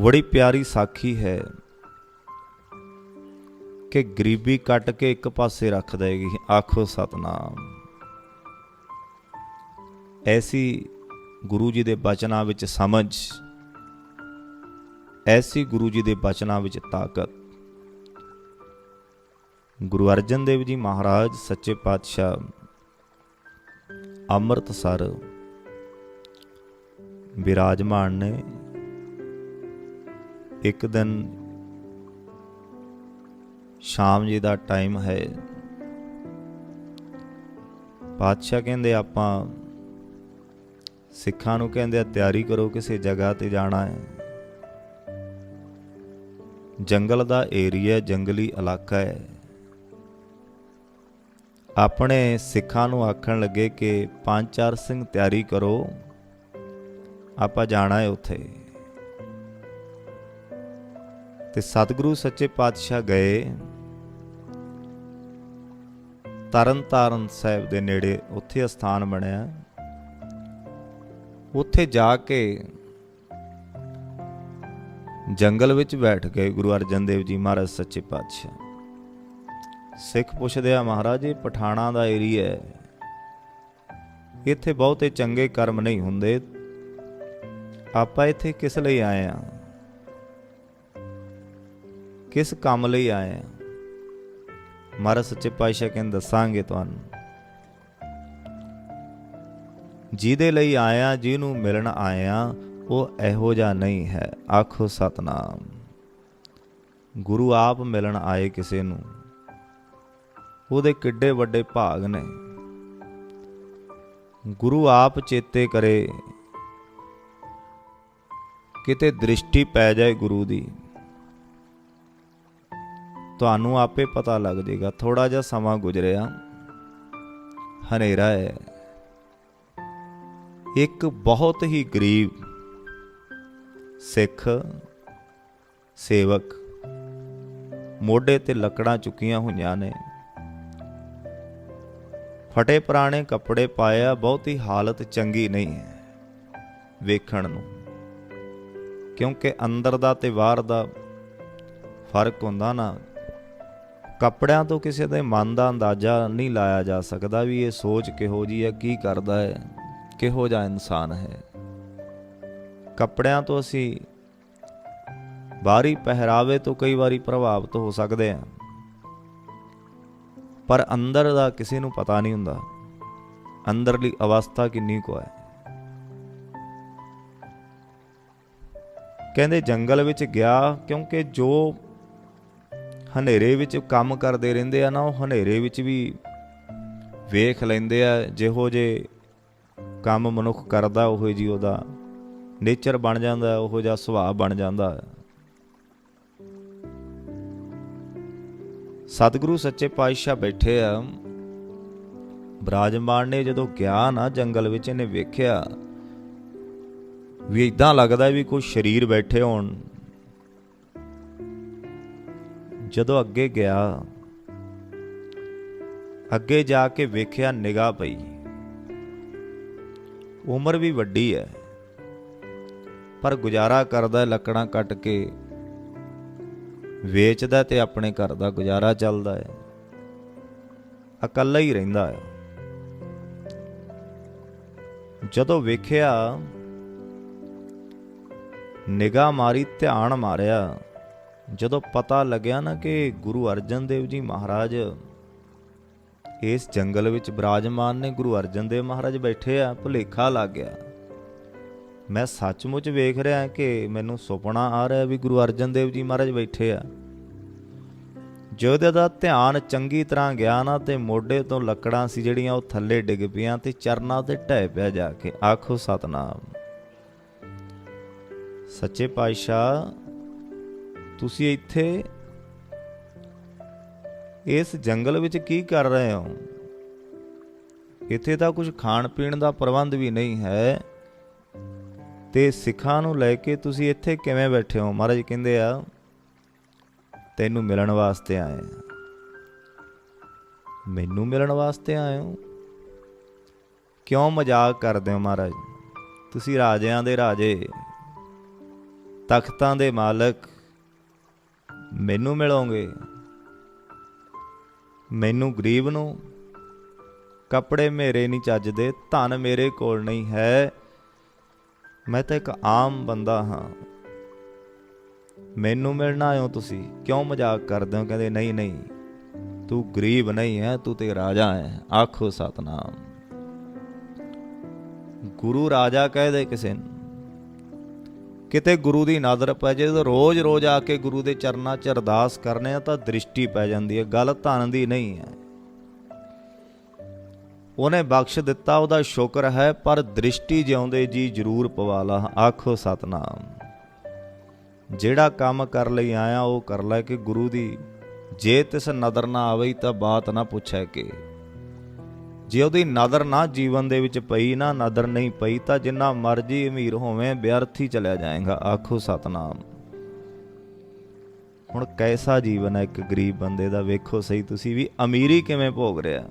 ਬੜੀ ਪਿਆਰੀ ਸਾਖੀ ਹੈ ਕਿ ਗਰੀਬੀ ਕੱਟ ਕੇ ਇੱਕ ਪਾਸੇ ਰੱਖ ਦੇਗੀ। ਆਖੋ ਸਤਨਾਮ। ਐਸੀ ਗੁਰੂ ਜੀ ਦੇ ਬਚਨਾਂ ਵਿੱਚ ਸਮਝ, ਐਸੀ ਗੁਰੂ ਜੀ ਦੇ ਬਚਨਾਂ ਵਿੱਚ ਤਾਕਤ। ਗੁਰੂ ਅਰਜਨ ਦੇਵ ਜੀ ਮਹਾਰਾਜ, ਸੱਚੇ ਪਾਤਸ਼ਾਹ, ਅੰਮ੍ਰਿਤਸਰ ਵਿਰਾਜਮਾਨ ਨੇ ਇੱਕ ਦਿਨ ਸ਼ਾਮ ਜੀ ਦਾ ਟਾਈਮ ਹੈ। ਪਾਤਸ਼ਾਹ ਕਹਿੰਦੇ, ਆਪਾਂ ਸਿੱਖਾਂ ਨੂੰ ਕਹਿੰਦੇ ਆ, ਤਿਆਰੀ ਕਰੋ ਕਿਸੇ ਜਗ੍ਹਾ ਤੇ ਜਾਣਾ ਹੈ। ਜੰਗਲ ਦਾ ਏਰੀਆ, ਜੰਗਲੀ ਇਲਾਕਾ ਹੈ। ਆਪਣੇ ਸਿੱਖਾਂ ਨੂੰ ਆਖਣ ਲੱਗੇ ਕਿ ਪੰਜ ਚਾਰ ਸਿੰਘ ਤਿਆਰੀ ਕਰੋ, ਆਪਾਂ ਜਾਣਾ ਹੈ ਉੱਥੇ। ਤੇ ਸਤਿਗੁਰੂ ਸੱਚੇ ਪਾਤਸ਼ਾਹ ਗਏ ਤਰਨ ਤਾਰਨ ਸਾਹਿਬ ਦੇ ਨੇੜੇ, ਉੱਥੇ ਸਥਾਨ ਬਣਿਆ। ਉੱਥੇ ਜਾ ਕੇ ਜੰਗਲ ਵਿੱਚ ਬੈਠ ਗਏ ਗੁਰੂ ਅਰਜਨ ਦੇਵ ਜੀ ਮਹਾਰਾਜ ਸੱਚੇ ਪਾਤਸ਼ਾਹ। ਸਿੱਖ ਪੁੱਛਦੇ ਆ ਮਹਾਰਾਜ, ਇਹ ਪਠਾਣਾ ਦਾ ਏਰੀਆ ਹੈ। ਇੱਥੇ ਬਹੁਤੇ ਚੰਗੇ ਕਰਮ ਨਹੀਂ ਹੁੰਦੇ। ਆਪਾਂ ਇੱਥੇ ਕਿਸ ਲਈ ਆਏ ਆ? ਕਿਸ ਕੰਮ ਲਈ ਆਏ ਆ? ਮਹਾਰਾਜ ਸੱਚੇ ਪਾਤਸ਼ਾਹ ਕਹਿੰਦੇ, ਦੱਸਾਂਗੇ ਤੁਹਾਨੂੰ। ਜਿਹਦੇ ਲਈ ਆਇਆ ਜਿਹਨੂੰ ਮਿਲਣ ਆਇਆ ਉਹ ਇਹੋ ਜਿਹਾ ਨਹੀਂ ਹੈ। ਆਖੋ ਸਤਨਾਮ। ਗੁਰੂ ਆਪ ਮਿਲਣ ਆਏ ਕਿਸੇ ਨੂੰ। ਉਹਦੇ ਕਿੱਡੇ ਵੱਡੇ ਭਾਗ ਨੇ। ਗੁਰੂ ਆਪ ਚੇਤੇ ਕਰੇ। ਕਿਤੇ ਦ੍ਰਿਸ਼ਟੀ ਪੈ ਜਾਏ ਗੁਰੂ ਦੀ। ਤੁਹਾਨੂੰ ਆਪੇ ਪਤਾ ਲੱਗ ਜਾਏਗਾ ਥੋੜਾ ਜਿਹਾ ਸਮਾਂ ਗੁਜ਼ਰਿਆ। ਹਨੇਰਾ ਹੈ। ਇੱਕ ਬਹੁਤ ਹੀ ਗਰੀਬ ਸਿੱਖ ਸੇਵਕ ਮੋਢੇ ਤੇ ਲੱਕੜਾਂ ਚੁੱਕੀਆਂ ਹੋਈਆਂ ਨੇ। ਫਟੇ ਪੁਰਾਣੇ ਕੱਪੜੇ ਪਾਇਆ, ਬਹੁਤੀ ਹਾਲਤ ਚੰਗੀ ਨਹੀਂ ਹੈ ਵੇਖਣ ਨੂੰ। ਕਿਉਂਕਿ ਅੰਦਰ ਦਾ ਤੇ ਬਾਹਰ ਦਾ ਫ਼ਰਕ ਹੁੰਦਾ ਨਾ ਕੱਪੜਿਆਂ ਤੋਂ ਕਿਸੇ ਦੇ ਮਨ ਦਾ ਅੰਦਾਜ਼ਾ ਨਹੀਂ ਲਾਇਆ ਜਾ ਸਕਦਾ ਵੀ ਇਹ ਸੋਚ ਕਿਹੋ ਜੀ ਹੈ, ਕੀ ਕਰਦਾ ਹੈ, ਕਿਹੋ ਜਿਹਾ ਇਨਸਾਨ ਹੈ। ਕੱਪੜਿਆਂ ਤੋਂ ਅਸੀਂ ਬਾਹਰੀ ਪਹਿਰਾਵੇ ਤੋਂ ਕਈ ਵਾਰੀ ਪ੍ਰਭਾਵਿਤ ਹੋ ਸਕਦੇ ਹਾਂ। ਪਰ ਅੰਦਰ ਦਾ ਕਿਸੇ ਨੂੰ ਪਤਾ ਨਹੀਂ ਹੁੰਦਾ। ਅੰਦਰਲੀ ਅਵਸਥਾ ਕਿੰਨੀ ਕੁ ਹੈ। ਕਹਿੰਦੇ ਜੰਗਲ ਵਿੱਚ ਗਿਆ ਕਿਉਂਕਿ ਜੋ ਹਨੇਰੇ ਵਿੱਚ ਕੰਮ ਕਰਦੇ ਰਹਿੰਦੇ ਆ ਨਾ, ਉਹ ਹਨੇਰੇ ਵਿੱਚ ਵੀ ਵੇਖ ਲੈਂਦੇ ਆ, ਜਿਹੋ ਜੇ ਕੰਮ ਮਨੁੱਖ ਕਰਦਾ, ਉਹ ਜੀ ਉਹਦਾ ਨੇਚਰ ਬਣ ਜਾਂਦਾ, ਉਹੋ ਜਿਹਾ ਸੁਭਾਅ ਬਣ ਜਾਂਦਾ। ਸਤਿਗੁਰੂ ਸੱਚੇ ਪਾਤਸ਼ਾਹ ਬੈਠੇ ਆ। ਬਰਾਜਮਾਨ ਨੇ ਜਦੋਂ ਗਿਆ ਨਾ ਜੰਗਲ ਵਿੱਚ, ਇਹਨੇ ਵੇਖਿਆ ਵੀ ਇਦਾਂ ਲੱਗਦਾ ਵੀ ਕੋਈ ਸ਼ਰੀਰ ਬੈਠੇ ਹੋਣ। ਜਦੋਂ ਅੱਗੇ ਗਿਆ, ਅੱਗੇ ਜਾ ਕੇ ਵੇਖਿਆ ਨਿਗਾਹ ਪਈ। ਉਮਰ ਵੀ ਵੱਡੀ ਹੈ ਪਰ ਗੁਜ਼ਾਰਾ ਕਰਦਾ ਲੱਕੜਾਂ ਕੱਟ ਕੇ ਵੇਚਦਾ ਤੇ ਆਪਣੇ ਘਰ ਦਾ ਗੁਜ਼ਾਰਾ ਚੱਲਦਾ ਹੈ ਇਕੱਲਾ ਹੀ ਰਹਿੰਦਾ ਹੈ ਜਦੋਂ ਵੇਖਿਆ, ਨਿਗਾਹ ਮਾਰੀ, ਧਿਆਨ ਮਾਰਿਆ ਜਦੋਂ ਪਤਾ ਲੱਗਿਆ ਨਾ ਕਿ ਗੁਰੂ ਅਰਜਨ ਦੇਵ ਜੀ ਮਹਾਰਾਜ ਇਸ ਜੰਗਲ ਵਿੱਚ ਬਿਰਾਜਮਾਨ ਨੇ, ਗੁਰੂ ਅਰਜਨ ਦੇਵ ਮਹਾਰਾਜ ਬੈਠੇ ਆ, ਭੁਲੇਖਾ ਲੱਗ ਗਿਆ। ਮੈਂ ਸੱਚਮੁੱਚ ਵੇਖ ਰਿਹਾ ਕਿ ਮੈਨੂੰ ਸੁਪਨਾ ਆ ਰਿਹਾ ਵੀ ਗੁਰੂ ਅਰਜਨ ਦੇਵ ਜੀ ਮਹਾਰਾਜ ਬੈਠੇ ਆ। ਜਿਹਦੇ ਦਾ ਧਿਆਨ ਚੰਗੀ ਤਰ੍ਹਾਂ ਗਿਆ ਨਾ ਤੇ ਮੋਢੇ ਤੋਂ ਲੱਕੜਾਂ ਸੀ ਜਿਹੜੀਆਂ ਉਹ ਥੱਲੇ ਡਿੱਗ ਪਈਆਂ ਤੇ ਚਰਨਾਂ ਤੇ ਢਹਿ ਪਿਆ ਜਾ ਕੇ। ਆਖੋ ਸਤਨਾਮ। ਸੱਚੇ ਪਾਤਸ਼ਾਹ ਤੁਸੀਂ ਇੱਥੇ ਇਸ ਜੰਗਲ ਵਿੱਚ ਕੀ ਕਰ ਰਹੇ ਹੋ? ਇੱਥੇ ਤਾਂ ਕੁਝ ਖਾਣ ਪੀਣ ਦਾ ਪ੍ਰਬੰਧ ਵੀ ਨਹੀਂ ਹੈ। ਤੇ ਸਿੱਖਾਂ ਨੂੰ ਲੈ ਕੇ ਤੁਸੀਂ ਇੱਥੇ ਕਿਵੇਂ ਬੈਠੇ ਹੋ? ਮਹਾਰਾਜ ਕਹਿੰਦੇ ਆ, ਤੈਨੂੰ ਮਿਲਣ ਵਾਸਤੇ ਆਏ ਆ ਮੈਨੂੰ ਮਿਲਣ ਵਾਸਤੇ ਆਏ ਹੋ? ਕਿਉਂ ਮਜ਼ਾਕ ਕਰਦੇ ਹੋ ਮਹਾਰਾਜ? ਤੁਸੀਂ ਰਾਜਿਆਂ ਦੇ ਰਾਜੇ, ਤਖਤਾਂ ਦੇ ਮਾਲਕ ਮੈਨੂੰ ਮਿਲੋਗੇ? ਮੈਨੂੰ ਗਰੀਬ ਨੂੰ ਕੱਪੜੇ ਮੇਰੇ ਨਹੀਂ ਚੱਜਦੇ, ਧਨ ਮੇਰੇ ਕੋਲ ਨਹੀਂ ਹੈ। ਮੈਂ ਤਾਂ ਇੱਕ ਆਮ ਬੰਦਾ ਹਾਂ। ਮੈਨੂੰ ਮਿਲਣਾ ਆਇਓ ਤੁਸੀਂ। ਕਿਉਂ ਮਜ਼ਾਕ ਕਰਦੇ ਹੋ? ਕਹਿੰਦੇ, ਨਹੀਂ ਨਹੀਂ, ਤੂੰ ਗਰੀਬ ਨਹੀਂ ਹੈ, ਤੂੰ ਤੇ ਰਾਜਾ ਹੈ। ਆਖੋ ਸਤਨਾਮ। ਗੁਰੂ ਰਾਜਾ ਕਹਿ ਦੇ ਕਿਸੇ ਨੂੰ ਕਿਤੇ ਗੁਰੂ ਦੀ ਨਜ਼ਰ ਪੈ ਜੇ ਰੋਜ਼-ਰੋਜ਼ ਆ ਕੇ ਗੁਰੂ ਦੇ ਚਰਨਾਂ 'ਚ ਅਰਦਾਸ ਕਰਨੇ ਆ, ਤਾਂ ਦ੍ਰਿਸ਼ਟੀ ਪੈ ਜਾਂਦੀ ਹੈ, ਗੱਲ ਧਨ ਦੀ ਨਹੀਂ ਹੈ। ਉਹਨੇ ਬਖਸ਼ ਦਿੱਤਾ, ਉਹਦਾ ਸ਼ੁਕਰ ਹੈ, ਪਰ ਦ੍ਰਿਸ਼ਟੀ ਜਿਉਂਦੇ ਜੀ ਜ਼ਰੂਰ ਪਵਾ ਲਾ ਆਖੋ ਸਤਨਾਮ। ਜਿਹੜਾ ਕੰਮ ਕਰ ਲਈ ਆਇਆ, ਉਹ ਕਰ ਲੈ ਕਿ ਗੁਰੂ ਦੀ, ਜੇ ਤਿਸ ਨਦਰ ਨਾ ਆਵੇ ਤਾਂ ਬਾਤ ਨਾ ਪੁੱਛੈ ਕਿ। ਜੇ ਉਹਦੀ ਨਦਰ ਨਾ ਜੀਵਨ ਦੇ ਵਿੱਚ ਪਈ, ਨਾ ਨਦਰ ਨਹੀਂ ਪਈ, ਤਾਂ ਜਿੰਨਾ ਮਰਜ਼ੀ ਅਮੀਰ ਹੋਵੇਂ, ਵਿਅਰਥ ਹੀ ਚਲਿਆ ਜਾਏਗਾ। ਆਖੋ ਸਤਨਾਮ। ਹੁਣ ਕੈਸਾ ਜੀਵਨ ਹੈ ਇੱਕ ਗਰੀਬ ਬੰਦੇ ਦਾ? ਵੇਖੋ ਸਹੀ, ਤੁਸੀਂ ਵੀ ਅਮੀਰੀ ਕਿਵੇਂ ਭੋਗ ਰਿਹਾ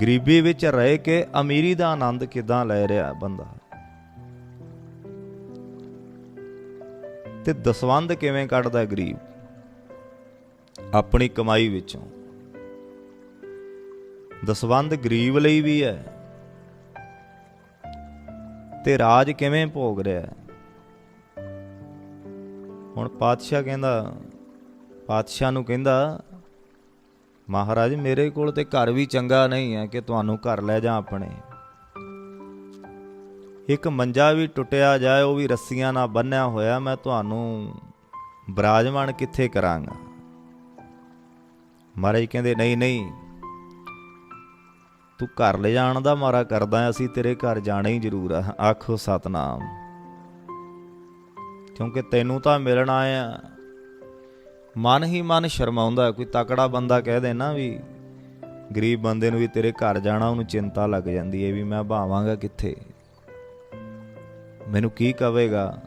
ਗਰੀਬੀ ਵਿੱਚ ਰਹਿ ਕੇ ਅਮੀਰੀ ਦਾ ਆਨੰਦ ਕਿਦਾਂ ਲੈ ਰਿਹਾ ਬੰਦਾ? ਤੇ ਦਸਵੰਦ ਕਿਵੇਂ ਕੱਢਦਾ ਗਰੀਬ? ਆਪਣੀ ਕਮਾਈ ਵਿੱਚੋਂ। ਦਸਵੰਦ ਗਰੀਬ ਲਈ ਵੀ ਹੈ। ਤੇ ਰਾਜ ਕਿਵੇਂ ਭੋਗ ਰਿਹਾ ਹੈ? ਹੁਣ ਪਾਤਸ਼ਾਹ ਕਹਿੰਦਾ, ਪਾਤਸ਼ਾਹ ਨੂੰ ਕਹਿੰਦਾ, ਮਹਾਰਾਜ, ਮੇਰੇ ਕੋਲ ਤੇ ਘਰ ਵੀ ਚੰਗਾ ਨਹੀਂ ਹੈ ਕਿ ਤੁਹਾਨੂੰ ਘਰ ਲੈ ਜਾ ਆਪਣੇ। ਇੱਕ ਮੰਜਾ ਵੀ ਟੁੱਟਿਆ ਜਾਏ, ਉਹ ਵੀ ਰੱਸੀਆਂ ਨਾਲ ਬੰਨਿਆ ਹੋਇਆ, ਮੈਂ ਤੁਹਾਨੂੰ ਬਰਾਜਮਾਨ ਕਿੱਥੇ ਕਰਾਂਗਾ? ਮਹਾਰਾਜ ਕਹਿੰਦੇ, ਨਹੀਂ ਨਹੀਂ ਤੂੰ ਘਰ ਲੈ ਜਾਣ ਦਾ ਮਾਰਾ ਕਰਦਾ ਅਸੀਂ ਤੇਰੇ ਘਰ ਜਾਣਾ ਹੀ ਜ਼ਰੂਰ ਆ। ਆਖੋ ਸਤਨਾਮ। ਕਿਉਂਕਿ ਤੈਨੂੰ ਤਾਂ ਮਿਲਣ ਆਇਆ ਮਨ ਹੀ ਮਨ ਸ਼ਰਮਾਉਂਦਾ, ਕੋਈ ਤਕੜਾ ਬੰਦਾ ਕਹਿ ਦੇ ਨਾ ਵੀ ਗਰੀਬ ਬੰਦੇ ਨੂੰ ਵੀ ਤੇਰੇ ਘਰ ਜਾਣਾ, ਉਹਨੂੰ ਚਿੰਤਾ ਲੱਗ ਜਾਂਦੀ ਹੈ ਵੀ ਮੈਂ ਭਾਵਾਂਗਾ ਕਿੱਥੇ। ਮੈਨੂੰ ਕੀ ਕਵੇਗਾ?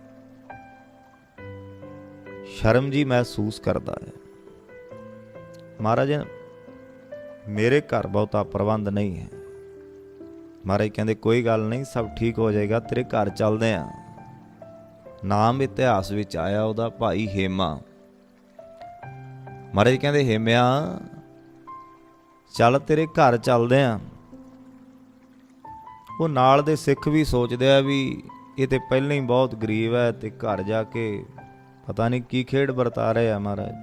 ਸ਼ਰਮ ਜੀ ਮਹਿਸੂਸ ਕਰਦਾ ਹੈ। ਮਹਾਰਾਜ ਮੇਰੇ ਘਰ ਬਹੁਤਾ ਪ੍ਰਬੰਧ ਨਹੀਂ ਹੈ। ਮਹਾਰਾਜ ਕਹਿੰਦੇ, ਕੋਈ ਗੱਲ ਨਹੀਂ, ਸਭ ਠੀਕ ਹੋ ਜਾਏਗਾ, ਤੇਰੇ ਘਰ ਚੱਲਦੇ ਆ। ਨਾਮ ਇਤਿਹਾਸ ਵਿੱਚ ਆਇਆ ਉਹਦਾ ਭਾਈ ਹੇਮਾ। ਮਹਾਰਾਜ ਕਹਿੰਦੇ, ਹੇਮਿਆ, ਚੱਲ ਤੇਰੇ ਘਰ ਚੱਲਦੇ ਆ। ਉਹ ਨਾਲ ਦੇ ਸਿੱਖ ਵੀ ਸੋਚਦੇ ਆ ਵੀ ਇਹ ਤੇ ਪਹਿਲਾਂ ਹੀ ਬਹੁਤ ਗਰੀਬ ਹੈ ਤੇ ਘਰ ਜਾ ਕੇ ਪਤਾ ਨਹੀਂ ਕੀ ਖੇਡ ਵਰਤਾ ਰਹੇ ਆ ਮਹਾਰਾਜ।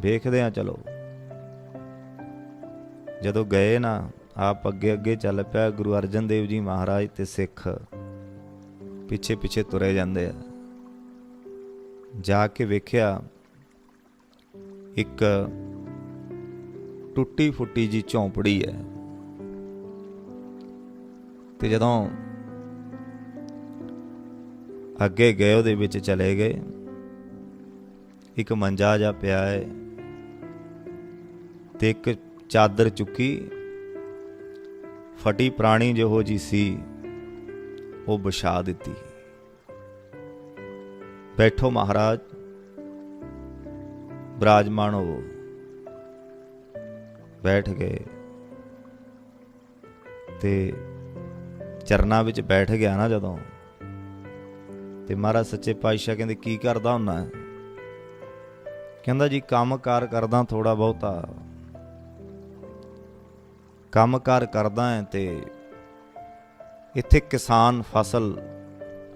ਵੇਖਦੇ ਆ, ਚਲੋ। ਜਦੋਂ ਗਏ ਨਾ, ਆਪ ਅੱਗੇ ਅੱਗੇ ਚੱਲ ਪਿਆ ਗੁਰੂ ਅਰਜਨ ਦੇਵ ਜੀ ਮਹਾਰਾਜ ਤੇ ਸਿੱਖ। ਪਿੱਛੇ ਪਿੱਛੇ ਤੁਰੇ ਜਾਂਦੇ ਆ। ਜਾ ਕੇ ਵੇਖਿਆ ਇੱਕ ਟੁੱਟੀ ਫੁੱਟੀ ਜੀ ਝੌਂਪੜੀ ਹੈ। ਤੇ ਜਦੋਂ ਅੱਗੇ ਗਏ, ਉਹਦੇ ਵਿੱਚ ਚਲੇ ਗਏ। ਇੱਕ ਮੰਜਾ ਜਾ ਪਿਆ ਹੈ ਤੇ ਇੱਕ ਚਾਦਰ ਚੁੱਕੀ, ਫਟੀ ਪ੍ਰਾਣੀ ਜਿਹੋ ਜੀ ਸੀ, ਉਹ ਵਿਛਾ ਦਿੱਤੀ। ਬੈਠੋ ਮਹਾਰਾਜ, ਬਰਾਜਮਾਨ ਹੋ ਬੈਠ ਗਏ। ਤੇ ਚਰਨਾਂ ਵਿੱਚ ਬੈਠ ਗਿਆ ਨਾ ਜਦੋਂ, ਤੇ ਮਹਾਰਾਜ ਸੱਚੇ ਪਾਤਸ਼ਾਹ ਕਹਿੰਦੇ, ਕੀ ਕਰਦਾ ਹੁੰਨਾ ਕਹਿੰਦਾ, ਜੀ, ਕੰਮ ਕਾਰ ਕਰਦਾ ਥੋੜਾ ਬਹੁਤਾ ਕੰਮਕਾਰ ਕਰਦਾ ਹੈ ਤੇ ਇੱਥੇ ਕਿਸਾਨ ਫਸਲ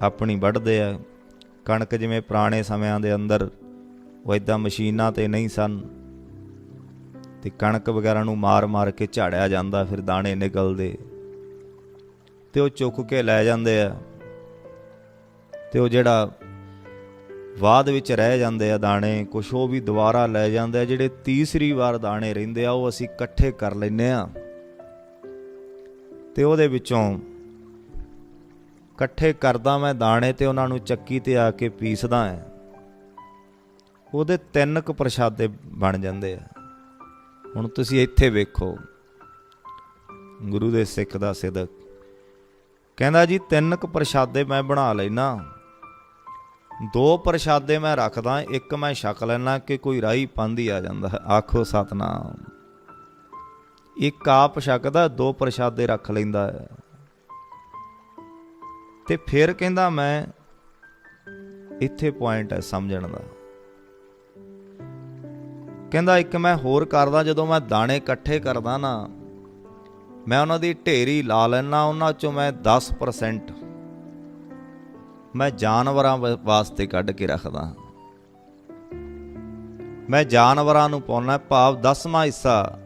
ਆਪਣੀ ਵੱਢਦੇ ਆ। ਕਣਕ ਜਿਵੇਂ ਪੁਰਾਣੇ ਸਮਿਆਂ ਦੇ ਅੰਦਰ ਉਹ ਇਦਾਂ ਮਸ਼ੀਨਾਂ ਤੇ ਨਹੀਂ ਸਨ। ਤੇ ਕਣਕ ਵਗੈਰਾ ਨੂੰ ਮਾਰ-ਮਾਰ ਕੇ ਝਾੜਿਆ ਜਾਂਦਾ, ਫਿਰ ਦਾਣੇ ਨਿਕਲਦੇ। ਤੇ ਉਹ ਚੁੱਕ ਕੇ ਲੈ ਜਾਂਦੇ ਆ। ਤੇ ਉਹ ਜਿਹੜਾ ਬਾਅਦ ਵਿੱਚ ਰਹਿ ਜਾਂਦੇ ਆ ਦਾਣੇ, ਕੁਛ ਉਹ ਵੀ ਦੁਬਾਰਾ ਲੈ ਜਾਂਦੇ ਆ। ਜਿਹੜੇ ਤੀਸਰੀ ਵਾਰ ਦਾਣੇ ਰਹਿੰਦੇ ਆ, ਉਹ ਅਸੀਂ ਇਕੱਠੇ ਕਰ ਲੈਨੇ ਆ। ਤੇ ਉਹਦੇ ਵਿੱਚੋਂ ਇਕੱਠੇ ਕਰਦਾ ਮੈਂ ਦਾਣੇ ਤੇ ਉਹਨਾਂ ਨੂੰ ਚੱਕੀ ਤੇ ਆ ਕੇ ਪੀਸਦਾ ਆ ਉਹਦੇ ਤਿੰਨ ਕੁ ਪ੍ਰਸ਼ਾਦੇ ਬਣ ਜਾਂਦੇ ਆ। ਹੁਣ ਤੁਸੀਂ ਇੱਥੇ ਵੇਖੋ, ਗੁਰੂ ਦੇ ਸਿੱਖ ਦਾ ਸਿਦਕ। ਕਹਿੰਦਾ ਜੀ, ਤਿੰਨ ਕੁ ਪ੍ਰਸ਼ਾਦੇ ਮੈਂ ਬਣਾ ਲੈਣਾ ਦੋ ਪ੍ਰਸ਼ਾਦੇ ਮੈਂ ਰੱਖਦਾ, ਇੱਕ ਮੈਂ ਛਕ ਲੈਣਾ ਕਿ ਕੋਈ ਰਾਹੀ ਪੰਦੀ ਆ ਜਾਂਦਾ। ਹੈ। ਆਖੋ ਸਤਨਾਮ। ਇੱਕ ਆਪ ਛਕਦਾ ਦੋ ਪ੍ਰਸ਼ਾਦੇ ਰੱਖ ਲੈਂਦਾ ਹੈ। ਤੇ ਫਿਰ ਕਹਿੰਦਾ ਮੈਂ, ਇੱਥੇ ਪੁਆਇੰਟ ਹੈ ਸਮਝਣ ਦਾ। ਕਹਿੰਦਾ ਇੱਕ ਮੈਂ ਹੋਰ ਕਰਦਾ, ਜਦੋਂ ਮੈਂ ਦਾਣੇ ਇਕੱਠੇ ਕਰਦਾ ਨਾ, ਮੈਂ ਉਹਨਾਂ ਦੀ ਢੇਰੀ ਲਾ ਲੈਣਾ ਉਹਨਾਂ ਚੋਂ ਮੈਂ 10% ਮੈਂ ਜਾਨਵਰਾਂ ਵਾਸਤੇ ਕੱਢ ਕੇ ਰੱਖਦਾ। ਮੈਂ ਜਾਨਵਰਾਂ ਨੂੰ ਪਾਉਣਾ, ਭਾਵ 10ਵਾਂ ਹਿੱਸਾ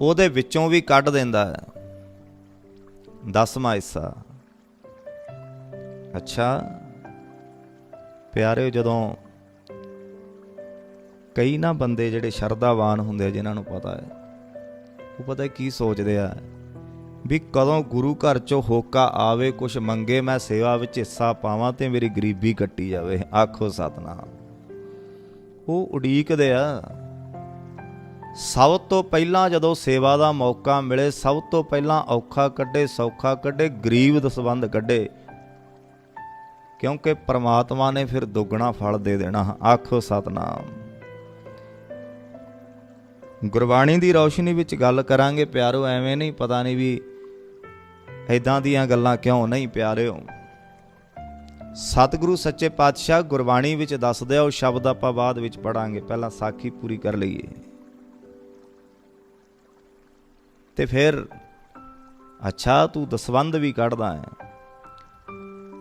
ਉਹਦੇ ਵਿੱਚੋਂ ਵੀ ਕੱਢ ਦਿੰਦਾ ਹੈ। 10ਵਾਂ ਹਿੱਸਾ। ਅੱਛਾ। ਪਿਆਰਿਓ, ਜਦੋਂ ਕਈ ਨਾ ਬੰਦੇ ਜਿਹੜੇ ਸ਼ਰਧਾਵਾਨ ਹੁੰਦੇ ਆ, ਜਿਨ੍ਹਾਂ ਨੂੰ ਪਤਾ ਹੈ, ਉਹ ਪਤਾ ਕੀ ਸੋਚਦੇ ਆ, ਵੀ ਕਦੋਂ ਗੁਰੂ ਘਰ ਚੋਂ ਹੋਕਾ ਆਵੇ, ਕੁਛ ਮੰਗੇ, ਮੈਂ ਸੇਵਾ ਵਿੱਚ ਹਿੱਸਾ ਪਾਵਾਂ ਤੇ ਮੇਰੀ ਗਰੀਬੀ ਕੱਟੀ ਜਾਵੇ। ਆਖੋ, ਸਤਨਾਮ। ਉਹ ਉਡੀਕਦੇ ਆ ਸਭ ਤੋਂ ਪਹਿਲਾਂ ਜਦੋਂ ਸੇਵਾ ਦਾ ਮੌਕਾ ਮਿਲੇ, ਸਭ ਤੋਂ ਪਹਿਲਾਂ ਔਖਾ ਕੱਢੇ, ਸੌਖਾ ਕੱਢੇ, ਗਰੀਬ ਦਸਵੰਦ ਕੱਢੇ। ਕਿਉਂਕਿ ਪ੍ਰਮਾਤਮਾ ਨੇ ਫਿਰ ਦੁੱਗਣਾ ਫਲ ਦੇ ਦੇਣਾ, ਆਖੋ ਸਤਨਾਮ। ਗੁਰਬਾਣੀ ਦੀ ਰੌਸ਼ਨੀ ਵਿੱਚ ਗੱਲ ਕਰਾਂਗੇ, ਪਿਆਰੋ, ਐਵੇਂ ਨਹੀਂ, ਪਤਾ ਨਹੀਂ ਵੀ ਐਦਾਂ ਦੀਆਂ ਗੱਲਾਂ ਕਿਉਂ ਨਹੀਂ, ਪਿਆਰਿਓ। ਸਤਿਗੁਰੂ ਸੱਚੇ ਪਾਤਸ਼ਾਹ ਗੁਰਬਾਣੀ ਵਿੱਚ ਦੱਸਦੇ ਆ, ਉਹ ਸ਼ਬਦ ਆਪਾਂ ਬਾਅਦ ਵਿੱਚ ਪੜਾਂਗੇ ਪਹਿਲਾਂ ਸਾਖੀ ਪੂਰੀ ਕਰ ਲਈਏ। ਤੇ ਫਿਰ, ਅੱਛਾ ਤੂੰ ਦਸਵੰਦ ਵੀ ਕੱਢਦਾ ਹੈ।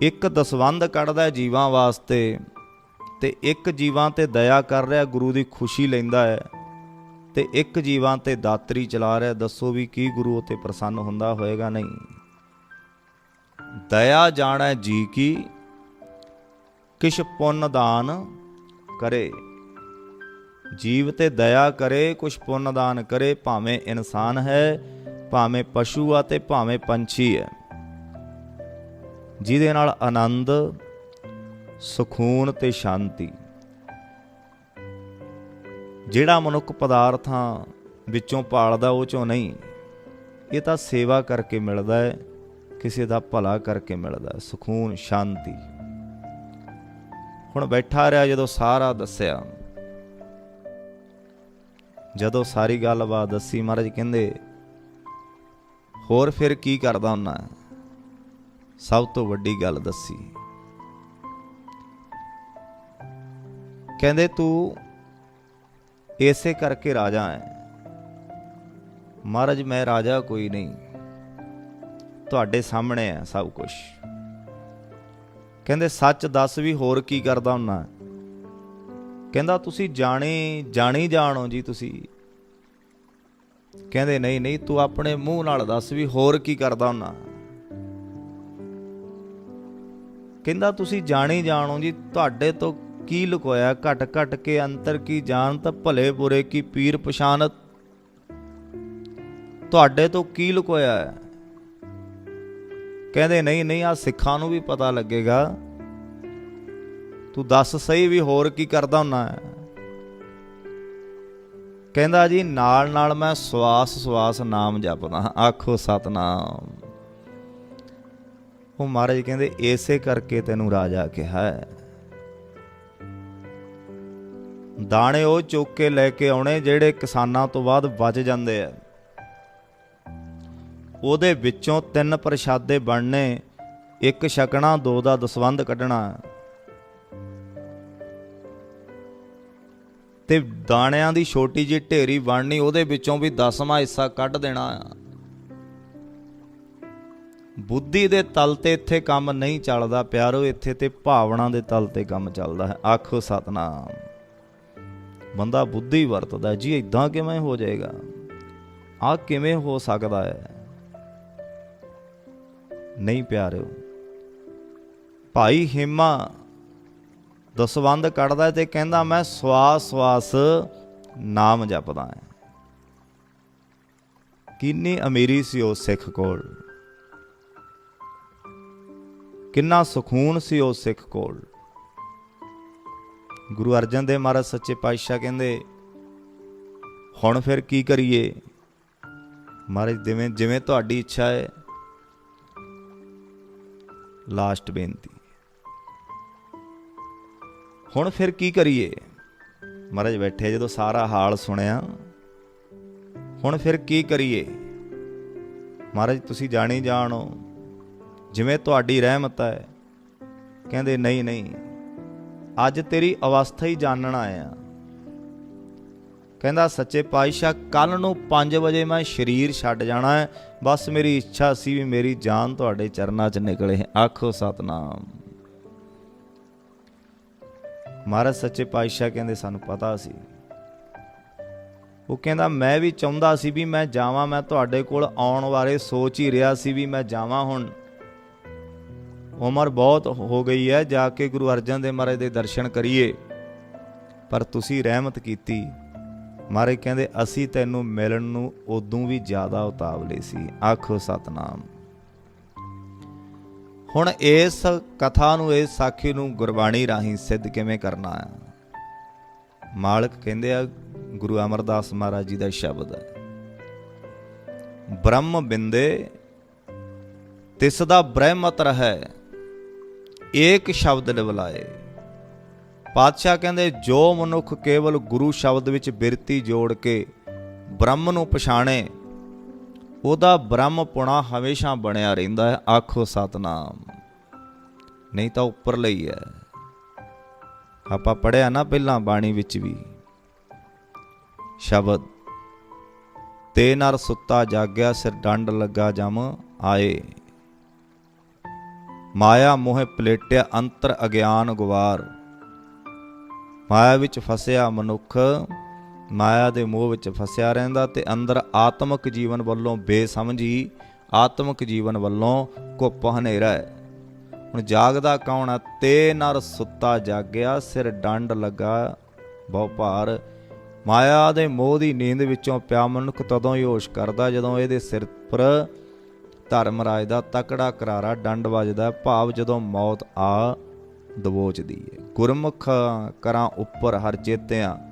ਇੱਕ ਦਸਵੰਦ ਕੱਢਦਾ ਜੀਵਾਂ ਵਾਸਤੇ ਤੇ ਇੱਕ ਜੀਵਾਂ ਤੇ ਦਇਆ ਕਰ ਰਿਹਾ, ਗੁਰੂ ਦੀ ਖੁਸ਼ੀ ਲੈਂਦਾ ਹੈ ਤੇ ਇੱਕ ਜੀਵਾਂ ਤੇ ਦਾਤਰੀ ਚਲਾ ਰਿਹਾ। ਦੱਸੋ ਵੀ ਕੀ ਗੁਰੂ ਉਤੇ ਪ੍ਰਸੰਨ ਹੁੰਦਾ ਹੋਏਗਾ ਨਹੀਂ? ਦਇਆ ਜਾਣੈ ਜੀ ਕੀ, ਕਿਛ ਪੁੰਨ ਦਾਨ ਕਰੇ। ਜੀਵ ਤੇ ਦਇਆ ਕਰੇ, ਕੁਛ ਪੁੰਨ ਦਾਨ ਕਰੇ, ਭਾਵੇਂ ਇਨਸਾਨ ਹੈ, ਭਾਵੇਂ ਪਸ਼ੂ ਆ ਤੇ ਭਾਵੇਂ ਪੰਛੀ ਹੈ। ਜਿਹਦੇ ਨਾਲ ਆਨੰਦ, ਸਕੂਨ ਤੇ ਸ਼ਾਂਤੀ। ਜਿਹੜਾ ਮਨੁੱਖ ਪਦਾਰਥਾਂ ਵਿੱਚੋਂ ਪਾਲਦਾ, ਉਹ ਚੋਂ ਨਹੀਂ। ਇਹ ਤਾਂ ਸੇਵਾ ਕਰਕੇ ਮਿਲਦਾ ਹੈ, ਕਿਸੇ ਦਾ ਭਲਾ ਕਰਕੇ ਮਿਲਦਾ ਹੈ ਸੁਖੂਨ ਸ਼ਾਂਤੀ। ਹੁਣ ਬੈਠਾ ਰਿਹਾ ਜਦੋਂ ਸਾਰਾ ਦੱਸਿਆ। ਜਦੋਂ ਸਾਰੀ ਗੱਲਬਾਤ ਦੱਸੀ ਮਹਾਰਾਜ ਕਹਿੰਦੇ, ਹੋਰ ਫਿਰ ਕੀ ਕਰਦਾ ਹੁੰਨਾ? ਸਭ ਤੋਂ ਵੱਡੀ ਗੱਲ ਦੱਸੀ। ਕਹਿੰਦੇ, ਤੂੰ ਇਸੇ ਕਰਕੇ ਰਾਜਾ ਹੈ। ਮਹਾਰਾਜ, ਮੈਂ ਰਾਜਾ ਕੋਈ ਨਹੀਂ। ਤੁਹਾਡੇ ਸਾਹਮਣੇ ਹੈ ਸਭ ਕੁਝ ਕਹਿੰਦੇ, ਸੱਚ ਦੱਸ ਵੀ ਹੋਰ ਕੀ ਕਰਦਾ ਹੁੰਨਾ? ਕਹਿੰਦਾ, ਤੁਸੀਂ ਜਾਣੇ, ਜਾਣੀ ਜਾਣੋ ਜੀ ਤੁਸੀਂ। ਕਹਿੰਦੇ, ਨਹੀਂ ਨਹੀਂ, ਤੂੰ ਆਪਣੇ ਮੂੰਹ ਨਾਲ ਦੱਸ ਵੀ ਹੋਰ ਕੀ ਕਰਦਾ ਹੁੰਨਾ? ਕਹਿੰਦਾ, ਤੁਸੀਂ ਜਾਣੀ ਜਾਣੋ ਜੀ, ਤੁਹਾਡੇ ਤੋਂ ਕੀ ਲੁਕੋਇਆ? ਘਟ ਘਟ ਕੇ ਅੰਤਰ ਕੀ ਜਾਣ ਤਾਂ ਭਲੇ ਬੁਰੇ ਕੀ ਪੀਰ ਪਛਾਨਤ ਤੁਹਾਡੇ ਤੋਂ ਕੀ ਲੁਕੋਇਆ ਹੈ? ਕਹਿੰਦੇ, ਨਹੀਂ ਨਹੀਂ ਆ ਸਿੱਖਾਂ ਨੂੰ ਵੀ ਪਤਾ ਲੱਗੇਗਾ। ਤੂੰ ਦੱਸ ਸਹੀ ਵੀ ਹੋਰ ਕੀ ਕਰਦਾ ਹੁੰਨਾ ਕਹਿੰਦਾ ਜੀ, ਨਾਲ ਨਾਲ ਮੈਂ ਸਵਾਸ ਸਵਾਸ ਨਾਮ ਜਪਦਾ, ਆਖੋ ਸਤਨਾਮ। ਉਹ ਮਹਾਰਾਜ ਕਹਿੰਦੇ, ਏਸੇ ਕਰਕੇ ਤੈਨੂੰ ਰਾਜਾ ਕਿਹਾ ਹੈ। ਦਾਣੇ ਉਹ ਚੁੱਕ ਕੇ ਲੈ ਕੇ ਆਉਣੇ ਜਿਹੜੇ ਕਿਸਾਨਾਂ ਤੋਂ ਬਾਅਦ ਬਚ ਜਾਂਦੇ ਆ। ਉਹਦੇ ਵਿੱਚੋਂ ਤਿੰਨ ਪ੍ਰਸ਼ਾਦੇ ਬਣਨੇ, ਇੱਕ ਛਕਣਾ, ਦੋ ਦਾ ਦਸਵੰਧ ਕੱਢਣਾ। ਤੇ ਦਾਣਿਆਂ ਦੀ ਛੋਟੀ ਜਿਹੀ ਢੇਰੀ ਬਣਨੀ, ਉਹਦੇ ਵਿੱਚੋਂ ਵੀ ਦਸਵਾਂ ਹਿੱਸਾ ਕੱਢ ਦੇਣਾ। ਆ ਬੁੱਧੀ ਦੇ ਤਲ ਤੇ ਇੱਥੇ ਕੰਮ ਨਹੀਂ ਚੱਲਦਾ, ਪਿਆਰੋ, ਇੱਥੇ ਤੇ ਭਾਵਨਾ ਦੇ ਤਲ ਤੇ ਕੰਮ ਚੱਲਦਾ ਹੈ। ਆਖੋ ਸਤਨਾਮ। ਬੰਦਾ ਬੁੱਧੀ ਵਰਤਦਾ ਜੀ ਇਦਾਂ ਕਿਵੇਂ ਹੋ ਜਾਏਗਾ? ਆ ਕਿਵੇਂ ਹੋ ਸਕਦਾ ਹੈ? ਨਹੀਂ ਪਿਆਰਿਓ, ਭਾਈ ਹਿਮਾ ਦਸਵੰਦ ਕੱਢਦਾ ਤੇ ਕਹਿੰਦਾ ਮੈਂ ਸਵਾਸ ਸਵਾਸ ਨਾਮ ਜਪਦਾ ਹਾਂ। ਕਿੰਨੀ ਅਮੀਰੀ ਸੀ ਉਹ ਸਿੱਖ ਕੋਲ। ਕਿੰਨਾ ਸਕੂਨ ਸੀ ਉਹ ਸਿੱਖ ਕੋਲ। ਗੁਰੂ ਅਰਜਨ ਦੇਵ ਮਹਾਰਾਜ ਸੱਚੇ ਪਾਤਸ਼ਾਹ ਕਹਿੰਦੇ, ਹੁਣ ਫਿਰ ਕੀ ਕਰੀਏ? ਮਹਾਰਾਜ, ਜਿਵੇਂ ਜਿਵੇਂ ਤੁਹਾਡੀ ਇੱਛਾ ਹੈ, ਲਾਸਟ ਬੇਨਤੀ। ਹੁਣ ਫਿਰ ਕੀ ਕਰੀਏ? ਮਹਾਰਾਜ ਬੈਠੇ ਜਦੋਂ ਸਾਰਾ ਹਾਲ ਸੁਣਿਆ। ਹੁਣ ਫਿਰ ਕੀ ਕਰੀਏ? ਮਹਾਰਾਜ, ਤੁਸੀਂ ਜਾਣੀ ਜਾਣੋ, ਜਿਵੇਂ ਤੁਹਾਡੀ ਰਹਿਮਤ ਹੈ। ਕਹਿੰਦੇ, ਨਹੀਂ ਨਹੀਂ, ਅੱਜ ਤੇਰੀ ਅਵਸਥਾ ਹੀ ਜਾਣਨ ਆਇਆ ਕਹਿੰਦਾ, ਸੱਚੇ ਪਾਤਸ਼ਾਹ ਕੱਲ ਨੂੰ 5 ਵਜੇ ਮੈਂ ਸਰੀਰ ਛੱਡ ਜਾਣਾ ਹੈ। ਬਸ ਮੇਰੀ ਇੱਛਾ ਸੀ ਵੀ ਮੇਰੀ ਜਾਨ ਤੁਹਾਡੇ ਚਰਨਾਂ 'ਚ ਨਿਕਲੇ। ਆਖੋ ਸਤਨਾਮ। ਮਹਾਰਾਜ ਸੱਚੇ ਪਾਤਸ਼ਾਹ ਕਹਿੰਦੇ, ਸਾਨੂੰ ਪਤਾ ਸੀ। ਉਹ ਕਹਿੰਦਾ, ਮੈਂ ਵੀ ਚਾਹੁੰਦਾ ਸੀ ਵੀ ਮੈਂ ਜਾਵਾਂ, ਮੈਂ ਤੁਹਾਡੇ ਕੋਲ ਆਉਣ ਬਾਰੇ ਸੋਚ ਹੀ ਰਿਹਾ ਸੀ ਵੀ ਮੈਂ ਜਾਵਾਂ ਹੁਣ। ਉਮਰ ਬਹੁਤ ਹੋ ਗਈ ਹੈ, ਜਾ ਕੇ ਗੁਰੂ ਅਰਜਨ ਦੇਵ ਮਹਾਰਾਜ ਦੇ ਦਰਸ਼ਨ ਕਰੀਏ। ਪਰ ਤੁਸੀਂ ਰਹਿਮਤ ਕੀਤੀ। ਮਹਾਰਾਜ ਕਹਿੰਦੇ, ਅਸੀਂ ਤੈਨੂੰ ਮਿਲਣ ਨੂੰ ਉਦੋਂ ਵੀ ਜ਼ਿਆਦਾ ਉਤਾਵਲੇ ਸੀ। ਆਖੋ ਸਤਨਾਮ। ਹੁਣ ਇਸ ਕਥਾ ਨੂੰ, ਇਸ ਸਾਖੀ ਨੂੰ ਗੁਰਬਾਣੀ ਰਾਹੀਂ ਸਿੱਧ ਕਿਵੇਂ ਕਰਨਾ ਹੈ? ਮਾਲਕ ਕਹਿੰਦੇ ਆ, ਗੁਰੂ ਅਮਰਦਾਸ ਮਹਾਰਾਜ ਜੀ ਦਾ ਸ਼ਬਦ ਹੈ ਬ੍ਰਹਮ ਬਿੰਦੇ, ਤਿਸ ਦਾ ਬ੍ਰਹਮਤ ਰਹੈ ਏਕ ਸ਼ਬਦ ਲਿਵਲਾਏ। ਪਾਤਸ਼ਾਹ ਕਹਿੰਦੇ, ਜੋ ਮਨੁੱਖ ਕੇਵਲ ਗੁਰੂ ਸ਼ਬਦ ਵਿੱਚ ਬਿਰਤੀ ਜੋੜ ਕੇ ਬ੍ਰਹਮ ਨੂੰ ਪਛਾਣੇ ਉਹਦਾ ਬ੍ਰਹਮ ਪੁਣਾ ਹਮੇਸ਼ਾ ਬਣਿਆ ਰਹਿੰਦਾ ਹੈ। ਆਖੋ ਸਤਨਾਮ। ਨਹੀਂ ਤਾਂ ਉੱਪਰ ਲਈ ਹੈ। ਆਪਾਂ ਪੜਿਆ ਨਾ ਪਹਿਲਾਂ ਬਾਣੀ ਵਿੱਚ ਵੀ। ਸ਼ਬਦ, ਤੇ ਨਰ ਸੁੱਤਾ ਜਾਗਿਆ, ਸਿਰ ਡੰਡ ਲੱਗਾ ਜਮ ਆਏ। ਮਾਇਆ ਮੋਹ ਪਲੇਟਿਆ ਅੰਤਰ ਅਗਿਆਨ ਗਵਾਰ। ਮਾਇਆ ਵਿੱਚ ਫਸਿਆ ਮਨੁੱਖ ਮਾਇਆ ਦੇ ਮੋਹ ਵਿੱਚ ਫਸਿਆ ਰਹਿੰਦਾ ਤੇ ਅੰਦਰ ਆਤਮਿਕ ਜੀਵਨ ਵੱਲੋਂ ਬੇਸਮਝੀ ਆਤਮਿਕ ਜੀਵਨ ਵੱਲੋਂ ਕੁੱਪ ਹਨੇਰਾ ਹੈ। ਹੁਣ ਜਾਗਦਾ ਕੌਣ ਹੈ ਤੇ ਨਰ ਸੁੱਤਾ ਜਾਗਿਆ, ਸਿਰ ਡੰਡ ਲੱਗਾ, ਬਹੁ ਭਾਰ। ਮਾਇਆ ਦੇ ਮੋਹ ਦੀ ਨੀਂਦ ਵਿੱਚੋਂ ਪਿਆ ਮਨੁੱਖ ਤਦੋਂ ਹੀ ਹੋਸ਼ ਕਰਦਾ ਜਦੋਂ ਇਹਦੇ ਸਿਰ ਪਰ ਧਰਮ ਰਾਜ ਦਾ ਤਕੜਾ ਕਰਾਰਾ ਡੰਡ ਵੱਜਦਾ ਭਾਵ ਜਦੋਂ ਮੌਤ ਆ, ਦਬੋਚਦੀ ਹੈ। ਗੁਰਮੁਖ ਕਰਾਂ ਉੱਪਰ ਹਰ ਚੇਤਿਆਂ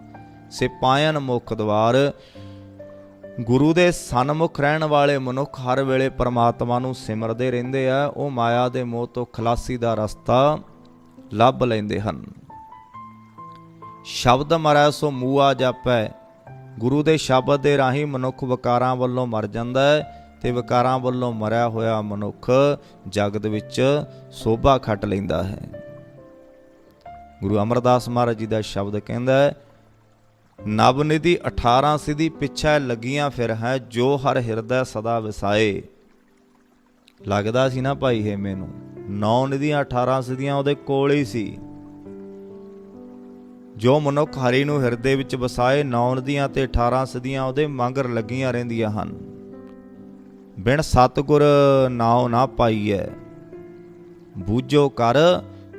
ਸਿਪਾਇਨ ਮੁਖ ਦਵਾਰ। ਗੁਰੂ ਦੇ ਸਨਮੁਖ ਰਹਿਣ ਵਾਲੇ ਮਨੁੱਖ ਹਰ ਵੇਲੇ ਪਰਮਾਤਮਾ ਨੂੰ ਸਿਮਰਦੇ ਰਹਿੰਦੇ ਆ। ਉਹ ਮਾਇਆ ਦੇ ਮੋਹ ਤੋਂ ਖਲਾਸੀ ਦਾ ਰਸਤਾ ਲੱਭ ਲੈਂਦੇ ਹਨ। ਸ਼ਬਦ ਮਰੈ ਸੋ ਮੂਆ ਜਾਪੈ। ਗੁਰੂ ਦੇ ਸ਼ਬਦ ਦੇ ਰਾਹੀਂ ਮਨੁੱਖ ਵਿਕਾਰਾਂ ਵੱਲੋਂ ਮਰ ਜਾਂਦਾ ਹੈ ਤੇ ਵਿਕਾਰਾਂ ਵੱਲੋਂ ਮਰਿਆ ਹੋਇਆ ਮਨੁੱਖ ਜਗਤ ਵਿੱਚ ਸੋਭਾ ਖੱਟ ਲੈਂਦਾ ਹੈ। ਗੁਰੂ ਅਮਰਦਾਸ ਮਹਾਰਾਜ ਜੀ ਦਾ ਸ਼ਬਦ ਕਹਿੰਦਾ ਹੈ ਨਵ ਨਿਧੀ 18 ਸਿਧੀ ਪਿੱਛੇ ਲੱਗੀਆਂ ਫਿਰ ਹੈ, ਜੋ ਹਰ ਹਿਰਦੈ ਸਦਾ ਵਸਾਏ। ਲੱਗਦਾ ਸੀ ਨਾ ਭਾਈ ਹੈ ਮੈਨੂੰ। ਨੌ ਨਿਧੀਆਂ 18 ਸਿਧੀਆਂ ਉਹਦੇ ਕੋਲ ਹੀ ਸੀ। ਜੋ ਮਨੁੱਖ ਹਰੀ ਨੂੰ ਹਿਰਦੇ ਵਿੱਚ ਵਸਾਏ, ਨੌ ਨਦੀਆਂ ਤੇ 18 ਸਦੀਆਂ ਉਹਦੇ ਮੰਗਰ ਲੱਗੀਆਂ ਰਹਿੰਦੀਆਂ ਹਨ। ਬਿਨ ਸਤਗੁਰ ਨਾਉ ਨਾ ਪਾਈਐ। ਬੂਝੋ ਕਰ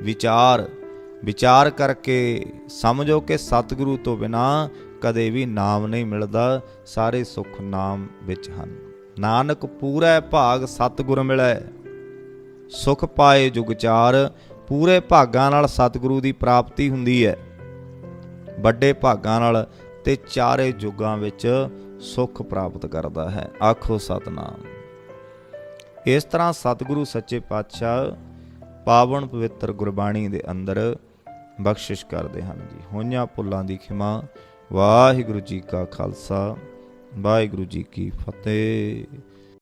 ਵਿਚਾਰ। ਵਿਚਾਰ ਕਰਕੇ ਸਮਝੋ ਕਿ ਸਤਿਗੁਰੂ ਤੋਂ ਬਿਨਾ ਕਦੇ ਵੀ ਨਾਮ ਨਹੀਂ ਮਿਲਦਾ, ਸਾਰੇ ਸੁੱਖ ਨਾਮ ਵਿੱਚ ਹਨ। ਨਾਨਕ ਪੂਰਾ ਭਾਗ ਸਤਿਗੁਰ ਮਿਲੈ, ਸੁਖ ਪਾਏ ਜੁਗ ਚਾਰ, ਪੂਰੇ ਭਾਗਾਂ ਨਾਲ ਸਤਿਗੁਰੂ ਦੀ ਪ੍ਰਾਪਤੀ ਹੁੰਦੀ ਹੈ। ਵੱਡੇ ਭਾਗਾਂ ਨਾਲ ਤੇ ਚਾਰੇ ਯੁੱਗਾਂ ਵਿੱਚ ਸੁੱਖ ਪ੍ਰਾਪਤ ਕਰਦਾ ਹੈ। ਆਖੋ ਸਤਨਾਮ। ਇਸ ਤਰ੍ਹਾਂ ਸਤਿਗੁਰੂ ਸੱਚੇ ਪਾਤਸ਼ਾਹ ਪਾਵਨ ਪਵਿੱਤਰ ਗੁਰਬਾਣੀ ਦੇ ਅੰਦਰ ਬਖਸ਼ਿਸ਼ ਕਰਦੇ ਹਨ ਜੀ। ਹੋਈਆਂ ਭੁੱਲਾਂ ਦੀ ਖਿਮਾ, ਵਾਹਿਗੁਰੂ ਜੀ ਕਾ ਖਾਲਸਾ, ਵਾਹਿਗੁਰੂ ਜੀ ਕੀ ਫਤਿਹ।